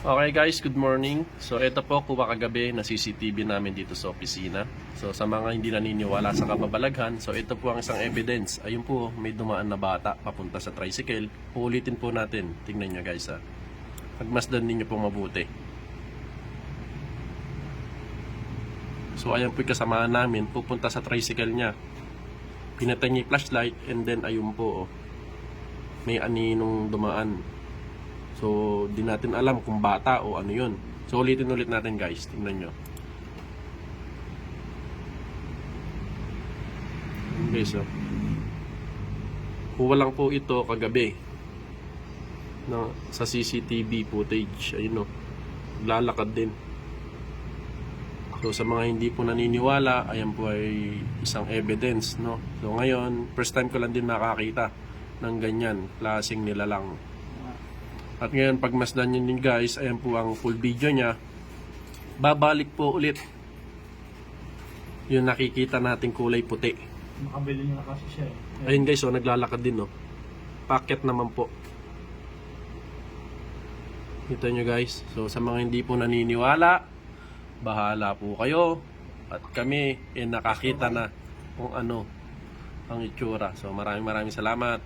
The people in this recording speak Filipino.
Okay guys, good morning. So ito po kuha kagabi na CCTV namin dito sa opisina. So sa mga hindi naniniwala sa kababalaghan, so ito po ang isang evidence. Ayun po, may dumaan na bata papunta sa tricycle. Uulitin po natin. Tingnan nyo guys ha. Pagmasdan ninyo po mabuti. So ayan po yung kasamahan namin, pupunta sa tricycle niya. Pinatay niya flashlight and then ayun po oh. May aninong dumaan. So, di natin alam kung bata o ano yun. So, ulitin ulit natin guys. Tingnan nyo. Guys, oh. Kuha lang po ito kagabi na, sa CCTV footage. Ayun o. Lalakad din. So, sa mga hindi po naniniwala, ayan po ay isang evidence, no? So, ngayon, first time ko lang din makakita ng ganyan, klaseng nilalang. At ngayon, pag masdan nyo din guys, ayan po ang full video niya. Babalik po ulit yung nakikita nating kulay puti. Makabili niya na kasi siya eh. Ayun guys, oh, naglalakad din, no? Packet naman po. Kita nyo guys. So, sa mga hindi po naniniwala, bahala po kayo. At kami, eh, nakakita na kung ano ang itsura. So, maraming maraming salamat.